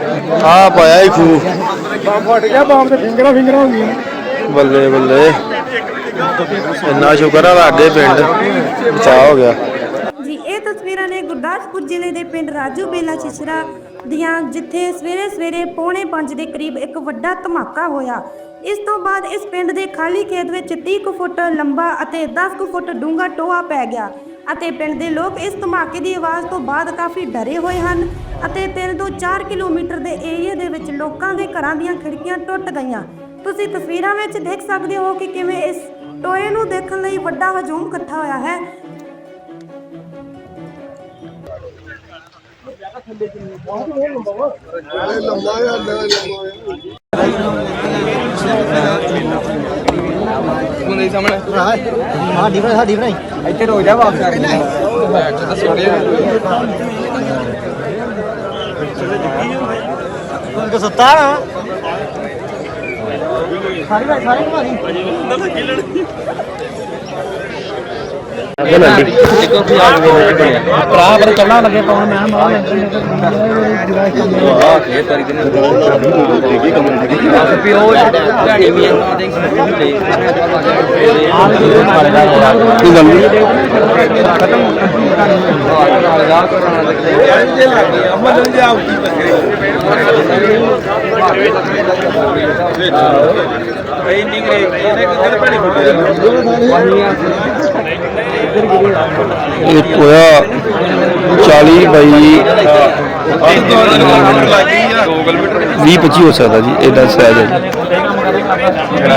ਆ ਪਾਇਆ ਹੀ ਖੂ ਬੰਬ ਫਟ ਗਿਆ ਬੰਬ ਤੇ ਫਿੰਗਰਾਂ ਫਿੰਗਰਾਂ ਹੋ ਗਈਆਂ ਬੱਲੇ ਬੱਲੇ। ਇੰਨਾ ਸ਼ੁਕਰ ਆ ਲਾਗੇ ਪਿੰਡ। ਬਚਾਅ ਹੋ ਗਿਆ। ਜੀ, ਇਹ ਤਸਵੀਰਾਂ ਨੇ ਗੁਰਦਾਸਪੁਰ ਜ਼ਿਲ੍ਹੇ ਦੇ ਪਿੰਡ ਰਾਜੂ ਬੇਲਾ ਛਿਛਰਾ ਦੀਆਂ, ਜਿੱਥੇ ਸਵੇਰੇ ਸਵੇਰੇ ਪੌਣੇ 5 ਦੇ ਕਰੀਬ ਇੱਕ ਵੱਡਾ ਧਮਾਕਾ ਹੋਇਆ। ਇਸ ਤੋਂ ਬਾਅਦ ਇਸ ਪਿੰਡ ਦੇ ਖਾਲੀ ਖੇਤ ਵਿੱਚ 30 ਕੁ ਫੁੱਟ ਲੰਬਾ ਅਤੇ 10 ਕੁ ਫੁੱਟ ਡੂੰਘਾ ਟੋਆ ਪੈ ਗਿਆ। ਅਤੇ ਪਿੰਡ ਦੇ ਲੋਕ ਇਸ ਧਮਾਕੇ ਦੀ ਆਵਾਜ਼ ਤੋਂ ਬਾਅਦ ਕਾਫੀ ਡਰੇ ਹੋਏ ਹਨ ਅਤੇ 3 ਤੋਂ 4 ਕਿਲੋਮੀਟਰ ਦੇ ਏਰੀਆ ਦੇ ਵਿੱਚ ਲੋਕਾਂ ਦੇ ਘਰਾਂ ਦੀਆਂ ਖਿੜਕੀਆਂ ਟੁੱਟ ਗਈਆਂ। ਤੁਸੀਂ ਤਸਵੀਰਾਂ ਵਿੱਚ ਦੇਖ ਸਕਦੇ ਹੋ ਕਿ ਕਿਵੇਂ ਇਸ ਟੋਏ ਨੂੰ ਦੇਖਣ ਲਈ ਵੱਡਾ ਹਜੂਮ ਇਕੱਠਾ ਹੋਇਆ ਹੈ। ਸਾਡੀ ਬਣਾਈ ਸਾਡੀ ਬਣਾਈ ਇੱਥੇ ਰੋ ਜਾ ਵਾਪਸ ਆ ਕੇ ਸੁੱਤਾ ਨਾ ਸਾਰੀ ਭਾਈ ਸਾਰੀ ਭਾਈ ਭਰਾ ਪਰ ਚੱਲਣਾ ਲੱਗੇ ਪਾਉਣ ਮੈਂ ਮਾਰ ਪਿਓ ਢਾਣੀ ਵੀ ਇਹਨਾਂ ਦੇ ਤੇ ਕੀ ਗੱਲ? ਨੀ? ਇਹ ਹੋਇਆ 40 ਬਾਈ 20 25 ਹੋ ਸਕਦਾ ਜੀ ਇਹਦਾ ਸਾਈਜ਼ ਹੈ ਜੀ।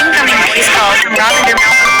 Incoming voice call from Ravender Mountain.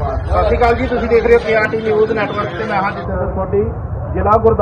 ਸਤਿ ਸ਼੍ਰੀ ਅਕਾਲ ਜੀ, ਤੁਸੀਂ ਦੇਖ ਰਹੇ ਹੋ ਕੇਆਰਟੀ ਨਿਊਜ਼ ਨੈਟਵਰਕ ਤੇ ਮੈਂ ਹਾਂ ਜਿੱਥੇ ਤੁਹਾਡੀ ਜ਼ਿਲ੍ਹਾ